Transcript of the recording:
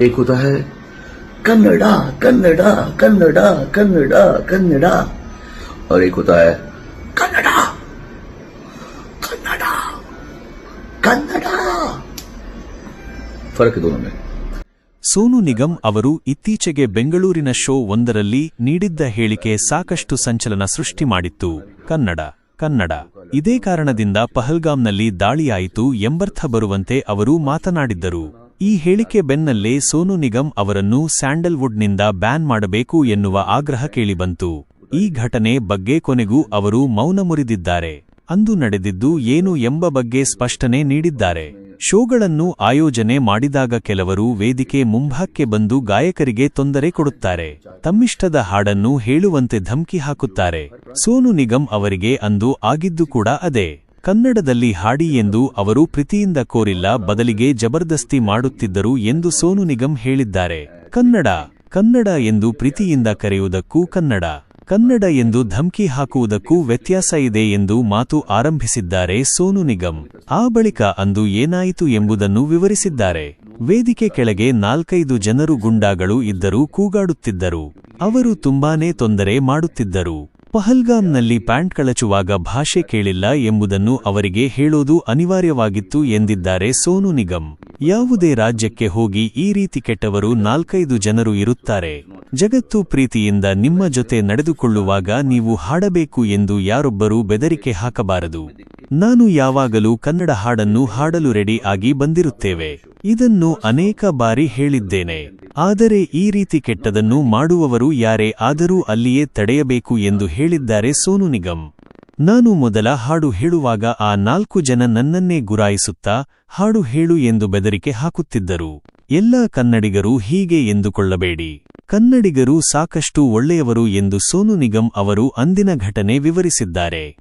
एक होता है कन्नडा कन्नडा कन्नडा कन्नडा कन्नडा और एक होता है कन्नडा कन्नडा कन्नडा फर्क है दोनों में ಸೋನು ನಿಗಮ್ ಅವರು ಇತ್ತೀಚೆಗೆ ಬೆಂಗಳೂರಿನ ಶೋ ಒಂದರಲ್ಲಿ ನೀಡಿದ್ದ ಹೇಳಿಕೆ ಸಾಕಷ್ಟು ಸಂಚಲನ ಸೃಷ್ಟಿ ಮಾಡಿತ್ತು ಕನ್ನಡ ಕನ್ನಡ ಇದೇ ಕಾರಣದಿಂದ ಪಹಲ್ಗಾಮ್ನಲ್ಲಿ ದಾಳಿಯಾಯಿತು ಎಂಬರ್ಥ ಬರುವಂತೆ ಅವರು ಮಾತನಾಡಿದ್ದರು ಈ ಹೇಳಿಕೆ ಬೆನ್ನಲ್ಲೇ ಸೋನು ನಿಗಮ್ ಅವರನ್ನು ಸ್ಯಾಂಡಲ್ವುಡ್ನಿಂದ ಬ್ಯಾನ್ ಮಾಡಬೇಕು ಎನ್ನುವ ಆಗ್ರಹ ಕೇಳಿಬಂತು. ಈ ಘಟನೆ ಬಗ್ಗೆ ಕೊನೆಗೂ ಅವರು ಮೌನ ಮುರಿದಿದ್ದಾರೆ. ಅಂದು ನಡೆದಿದ್ದು ಏನು ಎಂಬ ಬಗ್ಗೆ ಸ್ಪಷ್ಟನೆ ನೀಡಿದ್ದಾರೆ. ಶೋಗಳನ್ನು ಆಯೋಜನೆ ಮಾಡಿದಾಗ ಕೆಲವರು ವೇದಿಕೆ ಮುಂಭಾಕ್ಕೆ ಬಂದು ಗಾಯಕರಿಗೆ ತೊಂದರೆ ಕೊಡುತ್ತಾರೆ. ತಮ್ಮಿಷ್ಟದ ಹಾಡನ್ನು ಹೇಳುವಂತೆ ಧಮ್ಕಿ ಹಾಕುತ್ತಾರೆ. ಸೋನು ನಿಗಮ್ ಅವರಿಗೆ ಅಂದು ಆಗಿದ್ದು ಕೂಡ ಅದೇ. ಕನ್ನಡದಲ್ಲಿ ಹಾಡಿ ಎಂದು ಅವರು ಪ್ರೀತಿಯಿಂದ ಕೋರಿಲ್ಲ, ಬದಲಿಗೆ ಜಬರ್ದಸ್ತಿ ಮಾಡುತ್ತಿದ್ದರು ಎಂದು ಸೋನು ನಿಗಮ್ ಹೇಳಿದ್ದಾರೆ. ಕನ್ನಡ ಕನ್ನಡ ಎಂದು ಪ್ರೀತಿಯಿಂದ ಕರೆಯುವುದಕ್ಕೂ ಕನ್ನಡ ಕನ್ನಡ ಎಂದು ಧಮ್ಕಿ ಹಾಕುವುದಕ್ಕೂ ವ್ಯತ್ಯಾಸ ಇದೆ ಎಂದು ಮಾತು ಆರಂಭಿಸಿದ್ದಾರೆ ಸೋನು ನಿಗಮ್. ಆ ಬಳಿಕ ಅಂದು ಏನಾಯಿತು ಎಂಬುದನ್ನು ವಿವರಿಸಿದ್ದಾರೆ. ವೇದಿಕೆ ಕೆಳಗೆ ನಾಲ್ಕೈದು ಜನರು ಗುಂಡಾಗಳು ಇದ್ದರೂ ಕೂಗಾಡುತ್ತಿದ್ದರು. ಅವರು ತುಂಬಾನೇ ತೊಂದರೆ ಮಾಡುತ್ತಿದ್ದರು. ಪಹಲ್ಗಾಮ್ನಲ್ಲಿ ಪ್ಯಾಂಟ್ ಕಳಚುವಾಗ ಭಾಷೆ ಕೇಳಿಲ್ಲ ಎಂಬುದನ್ನು ಅವರಿಗೆ ಹೇಳೋದು ಅನಿವಾರ್ಯವಾಗಿತ್ತು ಎಂದಿದ್ದಾರೆ ಸೋನು ನಿಗಮ್. ಯಾವುದೇ ರಾಜ್ಯಕ್ಕೆ ಹೋಗಿ ಈ ರೀತಿ ಕೆಟ್ಟವರು ನಾಲ್ಕೈದು ಜನರು ಇರುತ್ತಾರೆ. ಜಗತ್ತು ಪ್ರೀತಿಯಿಂದ ನಿಮ್ಮ ಜೊತೆ ನಡೆದುಕೊಳ್ಳುವಾಗ ನೀವು ಹಾಡಬೇಕು ಎಂದು ಯಾರೊಬ್ಬರೂ ಬೆದರಿಕೆ ಹಾಕಬಾರದು. ನಾನು ಯಾವಾಗಲೂ ಕನ್ನಡ ಹಾಡನ್ನು ಹಾಡಲು ರೆಡಿ ಆಗಿ ಬಂದಿರುತ್ತೇವೆ. ಇದನ್ನು ಅನೇಕ ಬಾರಿ ಹೇಳಿದ್ದೇನೆ. ಆದರೆ ಈ ರೀತಿ ಕೆಟ್ಟದನ್ನು ಮಾಡುವವರು ಯಾರೇ ಆದರೂ ಅಲ್ಲಿಯೇ ತಡೆಯಬೇಕು ಎಂದು ಹೇಳಿದ್ದಾರೆ ಸೋನು ನಿಗಮ್. ನಾನು ಮೊದಲ ಹಾಡು ಹೇಳುವಾಗ ಆ ನಾಲ್ಕು ಜನ ನನ್ನನ್ನೇ ಗುರಾಯಿಸುತ್ತಾ ಹಾಡು ಹೇಳು ಎಂದು ಬೆದರಿಕೆ ಹಾಕುತ್ತಿದ್ದರು. ಎಲ್ಲ ಕನ್ನಡಿಗರು ಹೀಗೆ ಎಂದುಕೊಳ್ಳಬೇಡಿ. ಕನ್ನಡಿಗರು ಸಾಕಷ್ಟು ಒಳ್ಳೆಯವರು ಎಂದು ಸೋನು ನಿಗಮ್ ಅವರು ಅಂದಿನ ಘಟನೆ ವಿವರಿಸಿದ್ದಾರೆ.